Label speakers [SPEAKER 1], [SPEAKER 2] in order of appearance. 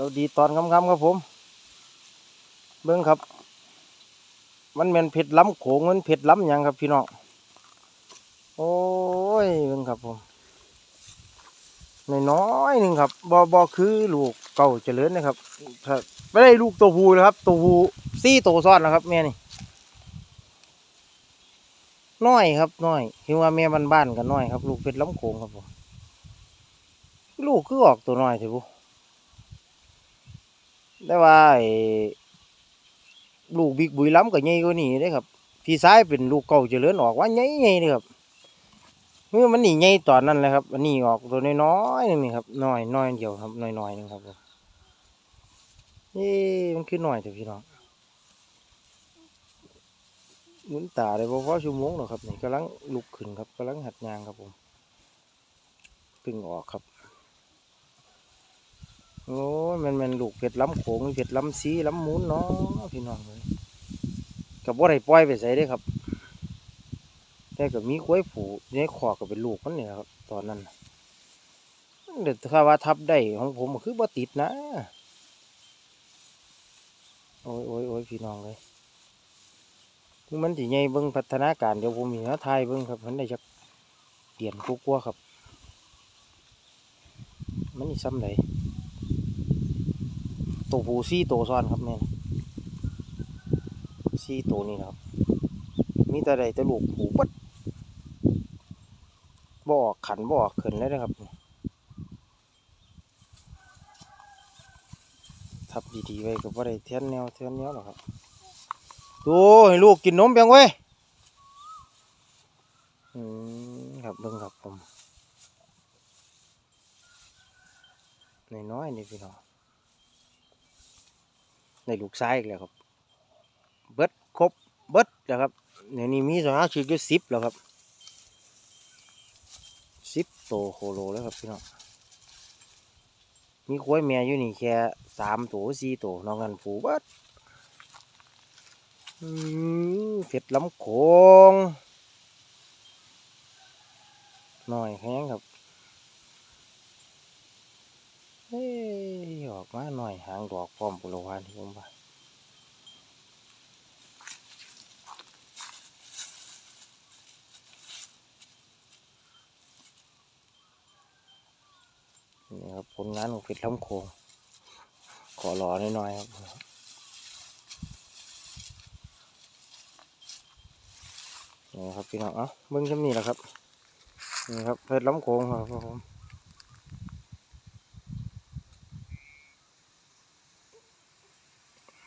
[SPEAKER 1] เราดีตอนค่ำๆครับผม เบิ้งครับ มันเป็นเผ็ดล้ำโขงมันเผ็ดล้ำหยังครับพี่น้อง โอ้ยเบิ้งครับผมน้อยหนึ่งครับบอบอคือลูกเก่าเจริญนะครับไม่ได้ลูกตัวผู้นะครับ ตัวผู้ซี่ตัวซ้อนนะครับแม่นี่น้อยครับน้อยคือว่าแม่บ้านๆกันน้อยครับ ลูกเป็ดล้ำโขงครับผมลูกคือออกตัวน้อยเถอะบุ ได้ว่าลูกบิ๊กบุยล้ำกับใหญ่กว่านี้เด้ครับ พี่ซ้ายเป็นลูกเก่าเจริญออกว่าใหญ่ใหญ่เลยครับเมื่อมันหนี่ใหญ่ตอนนั้นเลยครับอันนี้ออกตัวน้อยๆนี่ครับน้อยน้อยเดียวครับน้อยน้อยนึงครับผมเอ๊มันคือน้อยแต่พี่น้องหมุนตาได้บ่พอชั่วโมงหรอกครับนี่กำลังลุกขึ้นครับกำลังหัดยางครับผมเพึ่งออกครับ โอ้ยมันมันลูกเผ็ดล้ำโขงเผ็ดล้ำซีล้ำมุนเนาะพี่น้องเลยกับว่าไรปล่อยไปใส่ได้ครับ แต่ก็มีควายผูในขอกก็เป็นลูกมันเนี่ยครับตอนนั้นน่ะเด็ดถ้าว่าทับได้ของผมคือบ่ติดนะ โอ้ยโอ้ยโอ้ยพี่น้องเลยคือมันสิใหญ่เบิ่งพัฒนาการเดี๋ยวผมมีนะทายเบิ่งครับมันได้จักเดียนกลัวๆครับ มันนี่ซ้ำไหน ตัวผู้ซี่ตัวซ้อนครับแม่นซี่ตัวนี้ครับ มีแต่ใดแต่ลูกผูปัดบ่อกขันบ่อกขึ้นเลยนะครับทับดีๆไว้ก็บ่ได้เทียนแนวเทียนแนวหรอกครับดูให้ลูกกินนมเพียงเว้ยอืมครับเบิ่งครับผมน้อยๆนี่พี่น้อง ในลูกซ้ายอีกแล้วครับ เบิดครบเบิดแล้วครับเดี๋ยนี้มีสองอาชีพอยู่สิบแล้วครับสิบโตโคโลแล้วครับพี่น้องมีควายแม่อยู่นี่แค่สามตัวสี่ตัวนอกนั้นผูเบิดเผ็ดล้ำโขงหน่อยแห้งครับเฮ้ อกมาหน่อยหางดอกพร้อมปุโรวานที่ผมว่านี่ครับผลงานของเผ็ดล้ำโขงขอรอหน่อยๆครับนี่ครับพี่น้องเอ้าเบิ้งจำนี่แหละครับนี่ครับเพชรล้ำโขงครับผม